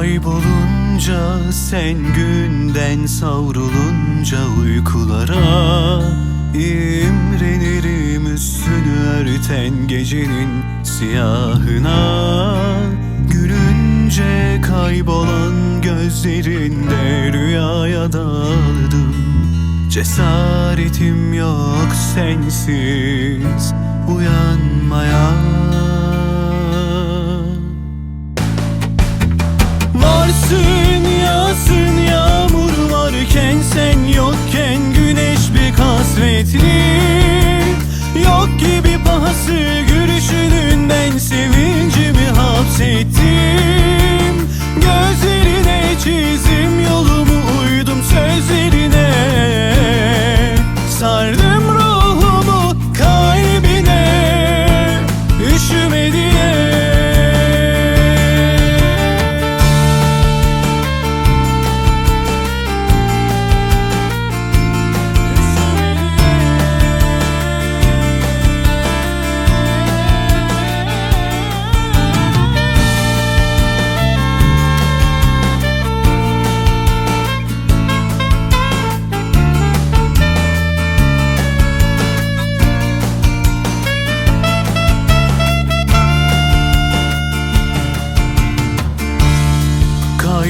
Kaybolunca sen günden savrulunca uykulara İmrenirim üstünü örten gecenin siyahına. Gülünce kaybolan gözlerinde rüyaya daldım Cesaretim yok sensiz uyanmaya Varsın yağsın yağmur varken sen yokken güneş bir kasvetli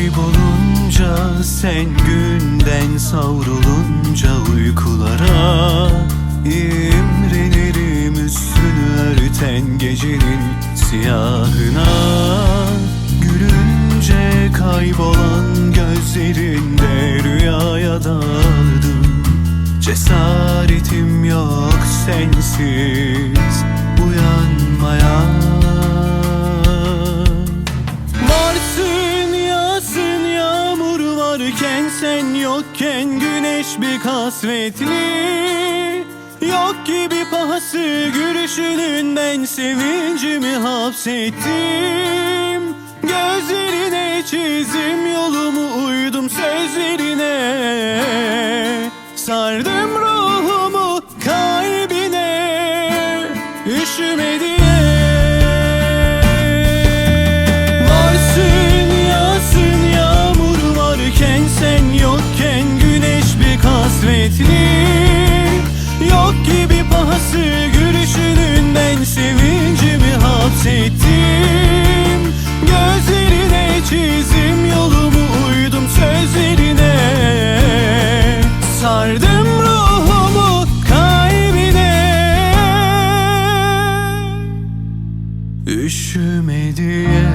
Kaybolunca sen günden savrulunca uykulara İmrenirim üstünü örten gecenin siyahına. Gülünce kaybolan gözlerinde rüyaya daldım. Cesaretim yok sensiz uyanmaya yokken güneş bir kasvetli Yok gibi pahası gülüşünün ben sevincimi hapsettim. Gözlerine çizim yolumu uydum sözlerine. Sardım ruhumu kalbine üşüme Verdim ruhumu kalbine. Üşüme diye